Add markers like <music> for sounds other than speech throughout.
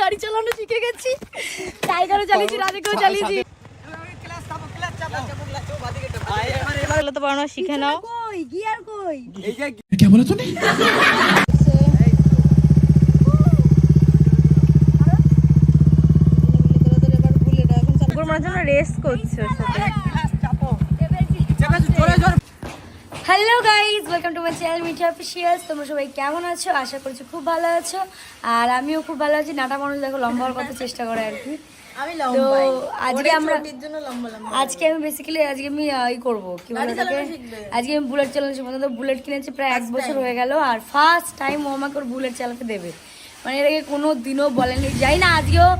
গাড়ি চালানো শিখে গেছি। টাইগারও চালিয়েছি রাজাকেও চালিয়েছি। রেস রেস্ট করছ hello guys welcome to my channel Mitha officials তোমরা সবাই কেমন আছো? আশা করছি খুব ভালো আছো। আর আমিও খুব ভালো আছি। নাটা মানুষ দেখো লম্বা হওয়ার কথা চেষ্টা করে আর কি। আমি তো আজকে আমরা আজকে আমি বেসিক্যালি আজকে আমি ই করব। কি বলে ওটাকে? আজকে আমি বুলেট চালানো বুলেট কিনেছি প্রায় এক বছর হয়ে গেল। আর ফার্স্ট টাইম ও আমাকে ওর বুলেট চালাতে দেবে। মানে আগে কোনো দিনও বলেনি। যাই না আজকেও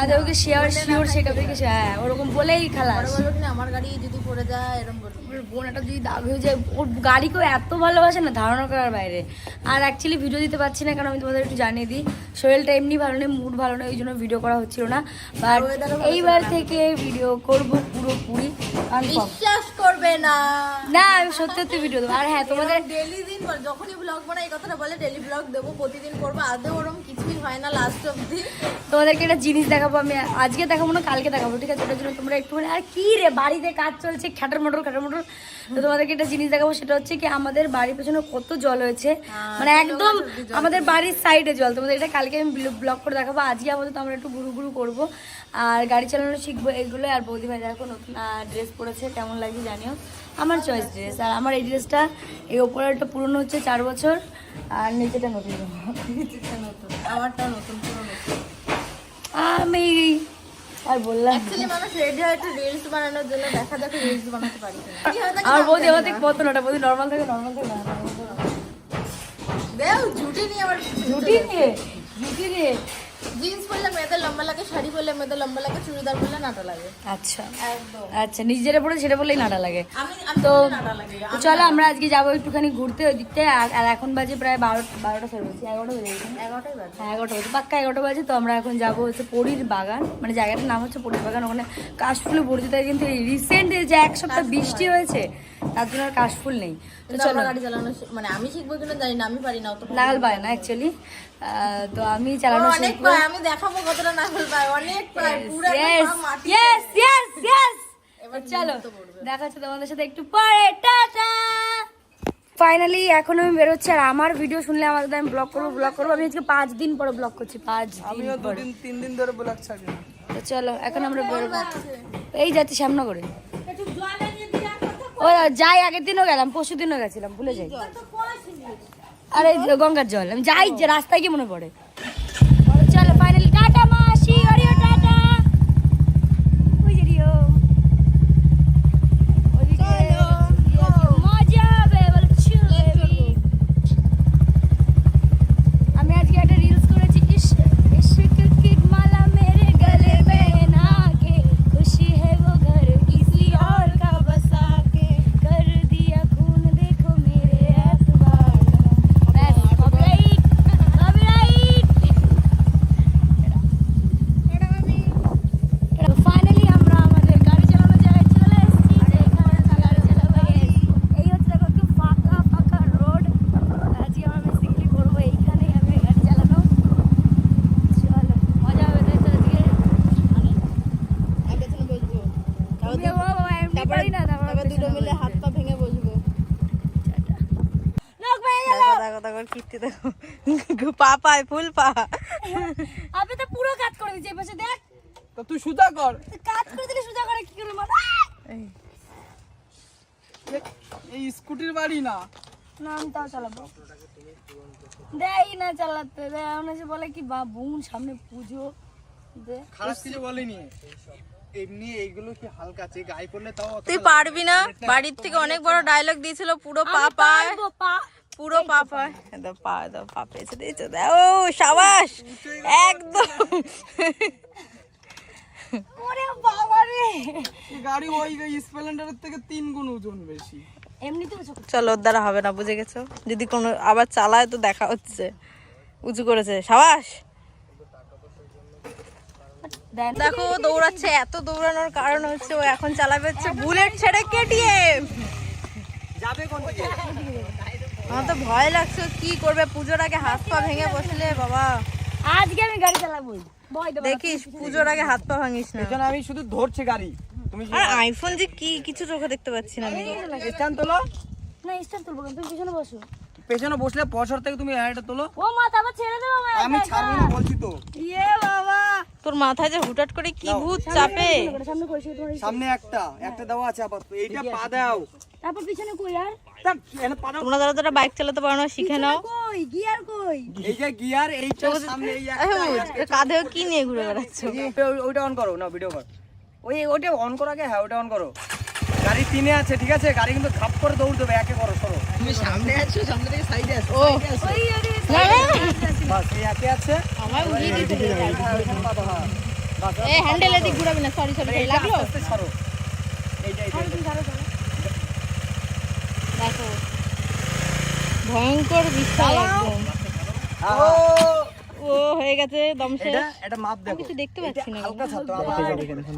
আদৌ ওকে শেয়ার শিওর শেখাবে কি হ্যাঁ ওরকম বলেই খালাস আমার গাড়ি যদি পড়ে যায় এরকম বলব বোন একটা যদি দাগ হয়ে যায় ওর গাড়িকেও এত ভালোবাসে না ধারণা করার বাইরে। আর অ্যাকচুয়ালি ভিডিও দিতে পারছি না কারণ আমি তোমাদের একটু জানিয়ে দিই শরীরটা এমনি ভালো নেই মুড ভালো নেই ওই জন্য ভিডিও করা হচ্ছিল না। বাট এইবার থেকে ভিডিও করব পুরোপুরি বিশ্বাস করবে না। না আমি সত্যি সত্যি ভিডিও দেবো। আর হ্যাঁ তোমাদের ডেলি দিন যখনই ব্লগ বানাই এই কথাটা বলে ডেলি ব্লগ দেবো প্রতিদিন করব। আদৌ ওরকম কিছুই হয় না লাস্ট অব্দি তোমাদেরকে একটা জিনিস দেখাবো আমি আজকে দেখাবো না কালকে দেখাবো ঠিক আছে? ওটার জন্য তোমরা একটুখানি আর কি রে বাড়িতে কাজ চলছে খ্যাটার মোটর খ্যাটার মোটর। তো তোমাদেরকে একটা জিনিস দেখাবো সেটা হচ্ছে কি আমাদের বাড়ির পেছনে কত জল হয়েছে। মানে একদম আমাদের বাড়ির সাইডে জল। তোমাদের এটা কালকে আমি ব্লগ করে দেখাবো আজকে আপাতত আমরা একটু ঘুরু ঘুরু করব। আর গাড়ি চালানো শিখব এগুলো আর বৌদি ভাই দেখো নতুন ড্রেস পরেছে কেমন লাগছে জানিও। আমার চয়েস ড্রেস আর আমার এই ড্রেসটা এই ওপরেরটা পুরনো হচ্ছে চার বছর আর নিচেটা নতুন। আমারটাও নতুন পুরো নতুন। আমি আর বললাম মানুষ রেডি হয় একটু রিলস বানানোর জন্য দেখা দেখো রিলস বানাতে পারি আর বৌদি আমার থেকে কত নটা বৌদি নর্মাল থাকে নর্মাল থাকে দেও ঝুটি নিয়ে আবার জুটি নিয়ে জুটি নিয়ে। জিন্স পরলে মেয়েদের লম্বা লাগে শাড়ি পরলে মেয়েদের লম্বা লাগে চুড়িদার পরলে নাটা লাগে। আচ্ছা। আচ্ছা নিজে যেটা পড়ে সেটা বললেই নাটা লাগে। তো চলো আমরা আজকে যাব একটুখানি ঘুরতে ওই দিকতে আর এখন বাজে প্রায় বারো বারোটা বলছি এগারোটা বেজে গেছে এগারোটাই বাজে। হ্যাঁ এগারোটা বাজে পাক্কা এগারোটা বাজে তো আমরা এখন যাব হচ্ছে পরীর বাগান। মানে জায়গাটার নাম হচ্ছে পরীর বাগান ওখানে কাশফুলে ভর্তি থাকে কিন্তু রিসেন্ট যে এক সপ্তাহ বৃষ্টি হয়েছে তার জন্য আর কাশফুল নেই। তো চলো। গাড়ি চালানো মানে আমি শিখব কিনা জানি না আমি পারি না অত নাগাল পায় না অ্যাকচুয়ালি তো আমি চালানো অনেক শিখব। পায় আমি দেখাবো কতটা নাগাল পায় অনেক পায় পুরো মাটি. এবার চলো তো দেখা হচ্ছে তোমাদের সাথে একটু পরে। টাটা! ফাইনালি এখন আমি বেরোচ্ছি আর আমার ভিডিও শুনলে আমার আমি ব্লগ করব ব্লগ করব। আমি আজকে পাঁচ দিন পরে ব্লগ করছি পাঁচ দিন পরে। তিন দিন ধরে ব্লগ ছাড়ি। তো চলো এখন আমরা বেরোবো। এই যাচ্ছি সামনে করে ও যাই আগের দিনও গেলাম পরশু দিনও গেছিলাম ভুলে যাই। আরে গঙ্গার জল আমি যাই যে রাস্তায় কি মনে পড়ে। দেখো কীর্তি দেখো। পা পায় ফুল পা। আপনি তো পুরো কাজ করে দিচ্ছে পাশে দেখ। তো তুই কর। কাজ করে দিলে সোজা করে কি করে মাথা এই। স্কুটির বাড়ি না? চালাবো। দেয় না চালাতে এসে বলে কি বা বোন সামনে পুজো। দে। খারাপ কিছু বলিনি? এমনি এইগুলো কি হালকা আছে? গায়ে পড়লে তাও তুই পারবি না? বাড়ির থেকে অনেক বড় ডায়লগ দিয়েছিল পুরো পা আমি পায় পা পুরো পা পায় দাও পা দাও পা পেয়েছে দিয়েছে দাও ও সাবাস একদম। ওরে বাবা রে। গাড়ি ওই স্প্লেন্ডারের থেকে তিন গুণ ওজন বেশি। চলো ওর দ্বারা হবে না বুঝে গেছো? যদি কোনো আবার চালায় তো দেখা হচ্ছে। উঁচু করেছে সাবাস। দেখো ও দৌড়াচ্ছে এত দৌড়ানোর কারণ হচ্ছে ও এখন চালাবে হচ্ছে বুলেট ছেড়ে কেটিএম যাবে কোন দিকে? আমার তো ভয় লাগছে কি করবে? পুজোর আগে হাত পা ভেঙে বসলে বাবা। আজকে আমি গাড়ি চালাবো। দেখিস পুজোর আগে হাত পা ভাঙিস না। এখন আমি শুধু ধরছি গাড়ি। তুমি আর আইফোন যে কি কিছু চোখে দেখতে পাচ্ছি না আমি। স্ট্যান্ড তোলো। না স্ট্যান্ড তুলবো তুমি পিছনে বসো। পেছনে বসলে পছর থেকে তুমি হ্যাঁটা তোলো। ও মা তারপর ছেড়ে দেবো আমি ছাড়বো না বলছি তো। ইয়ে বাবা। তোর মাথায় যে হুটহাট করে কি ভূত চাপে? সামনে করেছি তোমার সামনে একটা একটা দেওয়া আছে আপাতত। এইটা পা দাও। তারপর পিছনে কই আর? দাও। তোমরা যারা যারা বাইক চালাতে পারো না শিখে নাও। কই? গিয়ার কই? এই যে গিয়ার এইটা সামনে এই একটা কাঁধেও কি নিয়ে ঘুরে বেড়াচ্ছ? ওই- ওইটা অন করো। না ভিডিও কর। ওই ওইটা অন করো আগে হ্যাঁ ওইটা অন করো। গাড়ি তিনে আছে ঠিক আছে? গাড়ি কিন্তু খাপ করে দৌড় দেবে একে করো। তুমি সামনে আছো সামনে থেকে সাইডে আছো ও। ওই আরে না, না, বাস এই একে আছে। আমার উড়িয়ে দিতে হ্যাঁ, হ্যাঁ। বাস, এ হ্যান্ডেল এদিক ঘুরাবি না সরি সরি লাগল? আস্তে আস্তে ছাড়ো। এইটা এইটা তুমি ছাড়ো ছাড়ো দেখো ভয়ঙ্কর বিষয় একদম। ও ও হয়ে গেছে দম শেষ। এটা এটা মাপ দেখো। কিছু দেখতে পাচ্ছি না। হালকা ছাড়তো আবার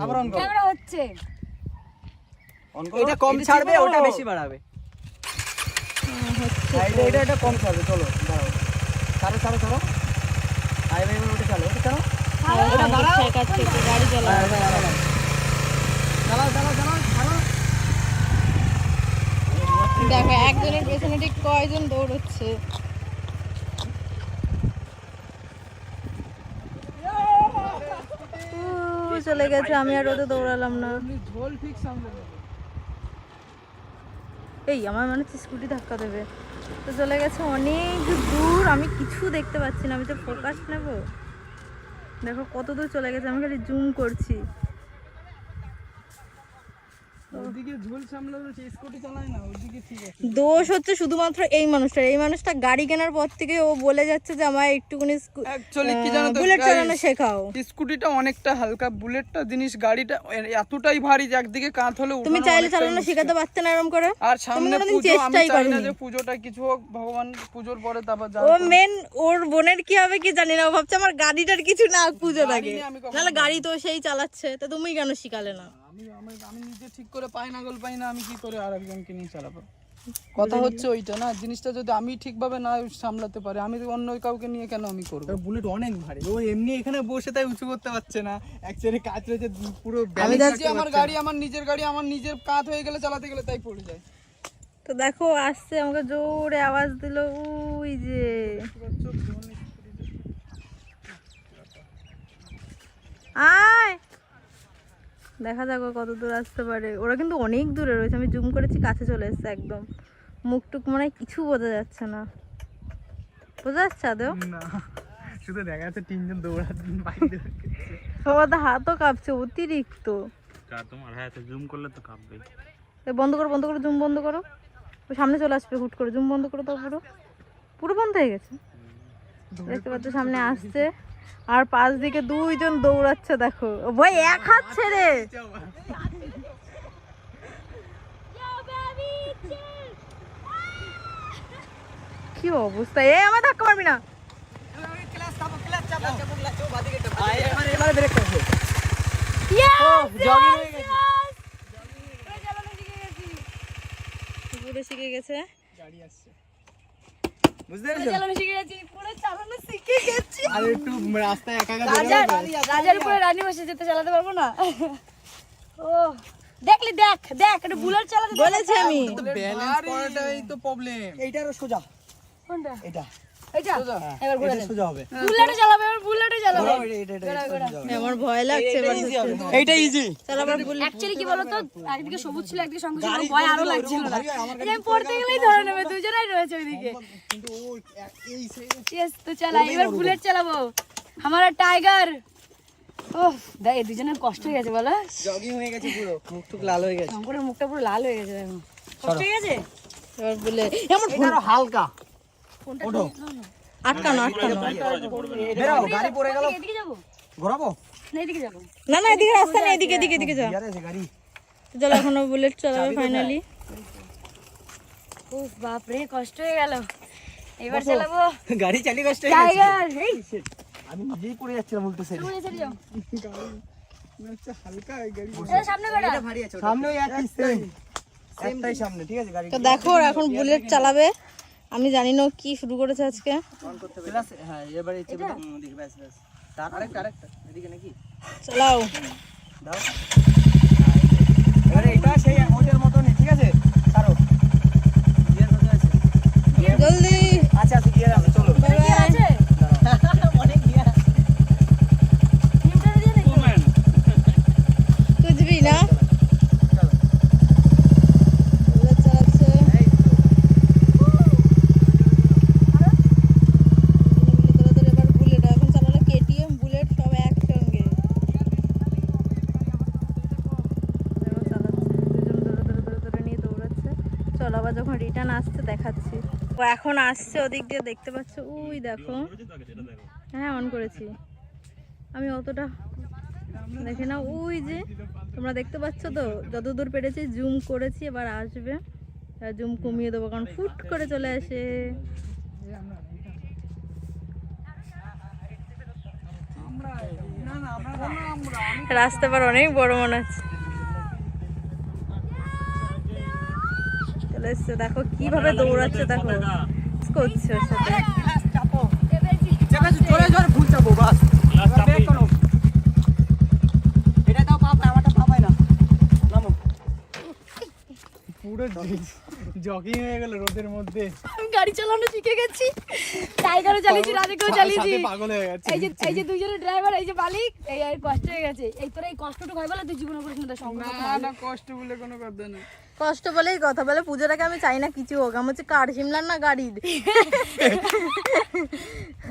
আবার অন করো। ক্যামেরা হচ্ছে। অন করো। এটা কম ছাড়বে ওটা বেশি বাড়াবে। হ্যাঁ, এটা এটা এটা কম ছাড়বে চলো দাঁড়াও। ছাড়ো ছাড়ো ছাড়ো আই ভাই ওটা চালো। ওটা চালো শেখাচ্ছে একটু গাড়ি চালা চালাও চালাও চালাও চালাও দেখো একজনের পেছনে ঠিক কয়জন দৌড়চ্ছে। চলে গেছে আমি আর ওতে দৌড়ালাম না। ঝোল ঠিক সামনে এই, আমার মনে হচ্ছে স্কুটি ধাক্কা দেবে। তো চলে গেছে অনেক দূর, আমি কিছু দেখতে পাচ্ছি না, আমি তো ফোকাস নেব। দেখো কত দূর চলে গেছে, আমি খালি জুম করছি ওদিকে ঝোল সামলানো স্কুটি চালায় না ওদিকে ঠিক আছে দোষ হচ্ছে শুধুমাত্র এই মানুষটা এই মানুষটা গাড়ি কেনার পর থেকে ও বলে যাচ্ছে যে আমার একটুখানি বুলেট চালানো শেখাও। স্কুটিটা অনেকটা হালকা বুলেটটা জিনিস গাড়িটা এতটাই ভারী যে একদিকে কাঁধ হলে তুমি চাইলে চালানো শেখাতে পারতে না এরকম করে। আর সামনে পুজো আমি চেষ্টাই চাই না যে পুজোটা কিছু হোক ভগবান পুজোর পরে তারপর ও মেন ওর বোনের কি হবে কি জানি না ও ভাবছে আমার গাড়িটার কিছু না পুজো লাগে। নাহলে গাড়ি তো সেই চালাচ্ছে তা তুমি কেন শিখালে না? আমি আমি আমি নিজে ঠিক করে পাই না গোল পাই না আমি কি করে আর একজনকে নিয়ে চালাবো? কথা হচ্ছে ওইটা না জিনিসটা যদি আমি ঠিকভাবে না সামলাতে পারি আমি অন্য কাউকে নিয়ে কেন আমি করব? বুলেট অনেক ভারী ও এমনি এখানে বসে তাই উঁচু করতে পারছে না অ্যাকচুয়ালি কাজ রয়েছে পুরো আমার গাড়ি আমার নিজের গাড়ি আমার নিজের কাত হয়ে গেলে চালাতে গেলে তাই পড়ে যায়। তো দেখো আসছে আমাকে জোরে আওয়াজ দিল ওই যে। আয়! দেখা যাক কত দূর আসতে পারে। ওরা কিন্তু অনেক দূরে রয়েছে। আমি জুম করেছি কাছে চলে এসছে একদম। মুখ টুক মনে হয় কিছু বোঝা যাচ্ছে না। বোঝা যাচ্ছে আদেও শুধু দেখা যাচ্ছে তিনজন বাইরে সবার তো হাতও কাঁপছে অতিরিক্ত। তোমার হ্যাঁ জুম করলে তো কাঁপবে বন্ধ করো বন্ধ করো জুম বন্ধ করো। সামনে চলে আসবে হুট করে জুম বন্ধ করো তো পুরো পুরো বন্ধ হয়ে গেছে। দেখতে পাচ্ছ সামনে আসছে। আর পাশ দিকে দুইজন দৌড়াচ্ছে দেখো। ও ভাই এক হাত ছেড়ে। কি অবস্থা? এ আমার ধাক্কা মারবি না। এবারে এবারে ব্রেক করো পুরো শিখে গেছে বুঝতে পেরেছ? চালানো শিখে গেছি পুরো চালানো শিখে গেছি। আর একটু রাস্তায় একা একা রাজার রাজার উপরে রানী বসে যেতে চালাতে পারব না? ও দেখলি দেখ দেখ এটা বুলেট চালাতে। বলেছি আমি। ব্যালেন্স করাটাই তো প্রবলেম এইটারও সোজা। কোনটা? এটা। এইটা? এবার ঘুরে এটা দেন। সোজা হবে। বুলেটে চালাবে এবার বুলেটে চালাবে এটা এটা এটা সোজা হবে আমার ভয় লাগছে এইটা ইজি অ্যাকচুয়ালি কি বলতো? একদিকে সবুজ ছিল একদিকে শঙ্খ ছিল ভয় আরও লাগছিল না। এই যে আমি পড়তে গেলেই ধরে নেবে দুজনেই রয়েছে ওইদিকে। কিন্তু ও এই ইয়েস তো চালাই এবার বুলেট চালাবো। আমার টাইগার। ও দেখ এই দুজনের কষ্ট হয়ে গেছে বলো জগিং হয়ে গেছে পুরো। মুখ টুক লাল হয়ে গেছে। শঙ্করের মুখটা পুরো লাল হয়ে গেছে কষ্ট হয়ে গেছে? এবার বলে আমার হালকা। ওঠো। আটকানো আটকানো। বেরাও গাড়ি পড়ে গেল। ঘোরাবো? না না না এদিকে রাস্তা নেই এদিকে এদিকে এদিকে যা ইয়ার আছে গাড়ি। চলো এখনও বুলেট চালাবে ফাইনালি উফ বাপ রে কষ্ট হয়ে গেল। এবার চালাবো। গাড়ি চালিয়ে কষ্ট টাইগার এই। আমি নিজেই পড়ে যাচ্ছিলাম উল্টো সাইডে তুমি এসে যাও। হালকা এই গাড়ি এটা সামনে বেড়া। সামনে ওই একই সেম একটাই সামনে ঠিক আছে গাড়ি তো দেখো এখন বুলেট চালাবে। আমি জানি না কি শুরু করেছে আজকে। হ্যাঁ এদিকে নাকি চালাও। দাও এবারে এটা সেই ওটার মতনই, ঠিক আছে? আসছে ওদিক দিয়ে দেখতে পাচ্ছ। ওই দেখো। হ্যাঁ অন করেছি। আমি অতটা দেখে না। ওই যে, তোমরা দেখতে পাচ্ছ তো? যতদূর পেরেছি জুম করেছি, এবার আসবে। জুম কমিয়ে দেবো, কারণ ফুট করে চলে আসে। রাস্তা পার অনেক বড় মনে হচ্ছে। চলে এসছে, দেখো কীভাবে দৌড়াচ্ছে, দেখো। করছে সাথে চাপো বাস। এটা দাও আমারটা না। নামো। পুরো জগিং হয়ে গেল রোদের মধ্যে। আমি গাড়ি চালানো শিখে গেছি। টাইগারও চালিয়েছি রাধিকেও চালিয়েছি। সাথে পাগল হয়ে গেছে। এই যে এই যে দুইজনের ড্রাইভার এই যে মালিক এই কষ্ট হয়ে গেছে। এই তোরা এই কষ্টটুকু হয় বলে তুই জীবনে করিস না তোর সংকট না না কষ্ট বলে কোনো কথা নেই। কষ্ট বলেই কথা বলে পুজোটাকে আমি চাই না কিছু হোক। আমার হচ্ছে কার সিমলার না গাড়ির?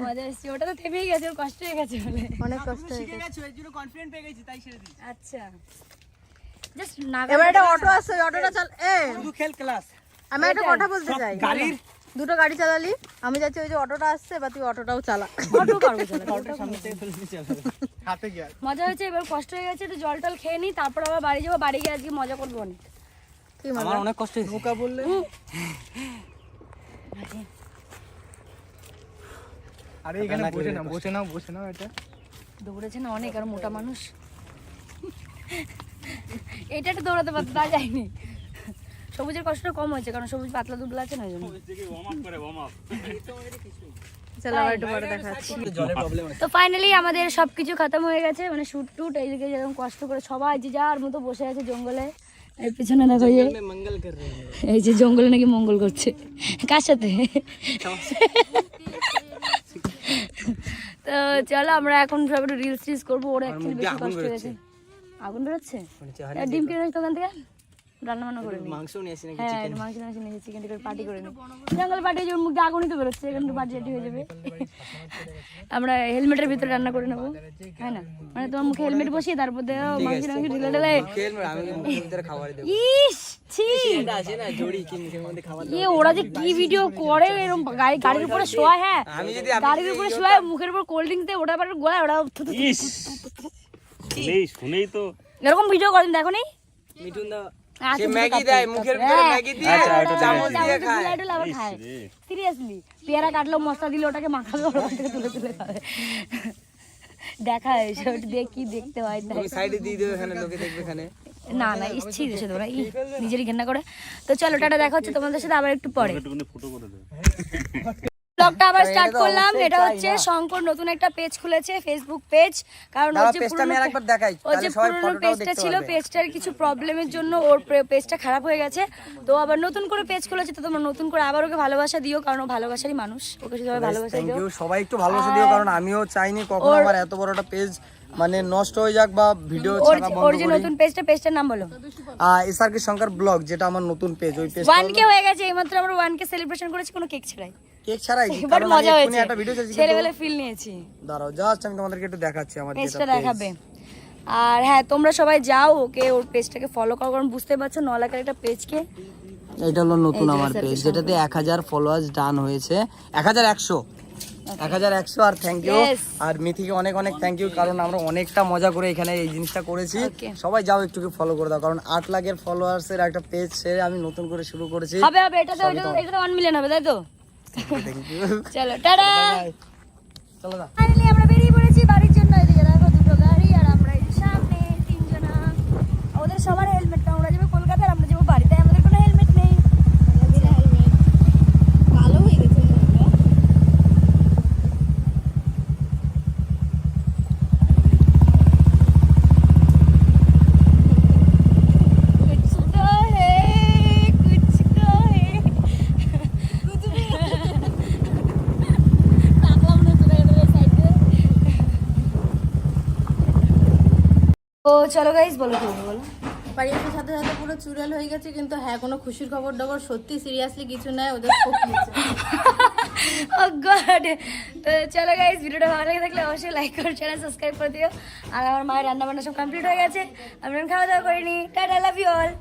মজা এসছে ওটা তো থেমেই গেছে ওর কষ্ট হয়ে গেছে বলে। অনেক কষ্ট হয়ে গেছে। এর জন্য কনফিডেন্ট পেয়ে গেছি তাই ছেড়ে দিই আচ্ছা। জাস্ট না এবার একটা অটো আসছে অটোটা চাল এ। শুধু খেল ক্লাস আমি একটা কথা বলতে চাই। গাড়ির দুটো গাড়ি চালালি আমি যাচ্ছি ওই যে অটোটা আসছে এবার তুই অটোটাও চালা। অটো পারব মজা হয়েছে এবার কষ্ট হয়ে গেছে একটু জল টল খেয়ে নিই তারপর আবার বাড়ি যাব বাড়ি গিয়ে আজকে মজা করব অনেক। আমার অনেক কষ্ট হয়েছে। নৌকা বললে? আরে। এখানে বসে না বসে। নাও বসে নাও এটা। দৌড়েছে না অনেক আর মোটা মানুষ। এটা একটু দৌড়াতে পারতো তা যায়নি। সবুজের কষ্টটা কম হয়েছে কারণ সবুজ পাতলা দুবলা আছে না জন্য। চলো আবার একটু পরে দেখাচ্ছি। জলের প্রবলেম আছে তো ফাইনালি আমাদের সবকিছু খতম হয়ে গেছে মানে শুট টুট এইদিকে যেরকম কষ্ট করে সবাই যে যার মতো বসে আছে জঙ্গলে। এর পিছনে দেখো এই যে জঙ্গলে নাকি মঙ্গল করছে। কার সাথে? তো চলো আমরা এখন সব রিলস টিলস করব ওরা অ্যাকচুয়ালি বেশি কষ্ট হয়ে আগুন বেরোচ্ছে ডিম কিনে দোকান থেকে? রান্না বান্না করে নি মাংস নিয়ে আসি নাকি হ্যাঁ একটু মাংস মাংস নিয়ে চিকেন টিকেন পার্টি করে নি জঙ্গল পার্টি যে ওর মুখ দিয়ে আগুনই তো বেরোচ্ছে এখানে তো পার্টি হয়ে যাবে আমরা হেলমেটের ভিতরে রান্না করে নেব হ্যাঁ না মানে তোমার মুখে হেলমেট বসিয়ে তারপর দিয়ে মাংস মাংস ঢেলে ইস ছি ইয়ে ওরা যে কি ভিডিও করে এরকম গাড়ি গাড়ির উপরে শোয়া হ্যাঁ গাড়ির উপরে শোয়া মুখের উপর কোল্ড ড্রিঙ্ক দিয়ে ওটা আবার গোলায় ওটা। ইস শুনেই তো এরকম ভিডিও করেন দেখো নি মিঠুন দা আচ্ছা, সে ম্যাগি দেয় মুখের ভিতরে হ্যাঁ, ম্যাগি দিয়ে হ্যাঁ, চামচ চামচ দিয়ে দিয়ে খায়। আবার খায়। সিরিয়াসলি পেয়ারা কাটলো মশলা দিলে ওটাকে মাখাবে ওখান থেকে তুলে তুলে খাবে। দেখা এসে ওটা দিয়ে কি দেখতে হয় তাই। সাইডে দিয়ে দেবে এখানে লোকে দেখবে এখানে। না না ইচ্ছি দেশে তোমরা। ই নিজেরই ঘেন্না করে। তো চলো টাটা দেখা হচ্ছে তোমাদের সাথে আবার একটু পরে। একটুখানি করে দে ব্লগটা আবার স্টার্ট করলাম। এটা হচ্ছে শঙ্কর নতুন একটা পেজ খুলেছে ফেসবুক পেজ কারণ ওর যে পুরনো পেজটা ছিল পেজটার কিছু প্রবলেমের জন্য ওর পেজটা খারাপ হয়ে গেছে। তো আবার নতুন করে পেজ খুলেছে তো তোমরা নতুন করে আবার ওকে ভালোবাসা দিও কারণ ও ভালোবাসারই মানুষ। ওকে সবাই ভালোবাসা দিও। সবাই একটু ভালোবাসা দিও কারণ আমিও চাইনি কখনো আমার এত বড় একটা পেজ মানে নষ্ট হয়ে যাক বা ভিডিও ছাড়া বন্ধ ওর যে নতুন পেজটা পেজটার নাম বলো। এসআর কে শঙ্কর ব্লগ যেটা আমার নতুন পেজ ওই পেজ ওয়ান কে হয়ে গেছে এইমাত্র আমরা ওয়ান কে সেলিব্রেশন করেছি কোনো কেক ছাড়াই। কেক ছাড়াই? <laughs> বাট মজা হয়েছে। একটা ভিডিও চাইছি ছেলেবেলে ফিল নিয়েছি। দাঁড়াও জাস্ট আমি তোমাদেরকে একটু দেখাচ্ছি আমার পেজটা দেখাবে। আর হ্যাঁ তোমরা সবাই যাও ওকে ওর পেজটাকে ফলো করো কারণ বুঝতে পারছ ন লাখের একটা পেজকে এটা হলো নতুন আমার পেজ যেটাতে এক হাজার ফলোয়ার্স ডান হয়েছে। এক হাজার একশো। এক হাজার একশো আর থ্যাংক ইউ আর মিথিকে অনেক অনেক থ্যাংক ইউ কারণ আমরা অনেকটা মজা করে এখানে এই জিনিসটা করেছি। সবাই যাও একটু ফলো করে দাও কারণ আট লাখের ফলোয়ার্স এর একটা পেজ ছেড়ে আমি নতুন করে শুরু করেছি। হবে হবে এটাতে ওইটা- এটাতে ওয়ান মিলিয়ন হবে তাই তো? <laughs> চলো টাটা! চলো না ফাইনালি আমরা বেরিয়ে পড়েছি বাড়ির জন্য এদিকে দেখো দুটো গাড়ি আর আমরা সামনে তিনজনা। ওদের সবার হেলমেট আমরা যাব কলকাতার আমরা যাব বাড়িতে আমাদের কোনো হেলমেট নেই কালো হয়ে গেছে ও চলো গাইস বলো কি বলো। বাড়ি আসার সাথে সাথে পুরো চুড়াল হয়ে গেছে কিন্তু হ্যাঁ কোনো খুশির খবর ডবর সত্যি সিরিয়াসলি কিছু নাই ওদের ও গড <laughs> তো চলো গাইস ভিডিওটা ভালো লাগে থাকলে অবশ্যই লাইক করো চ্যানেল সাবস্ক্রাইব করে দিও। আর আমার মায়ের রান্না বান্না সব কমপ্লিট হয়ে গেছে। আমি খাওয়া দাওয়া করিনি। Tata love you all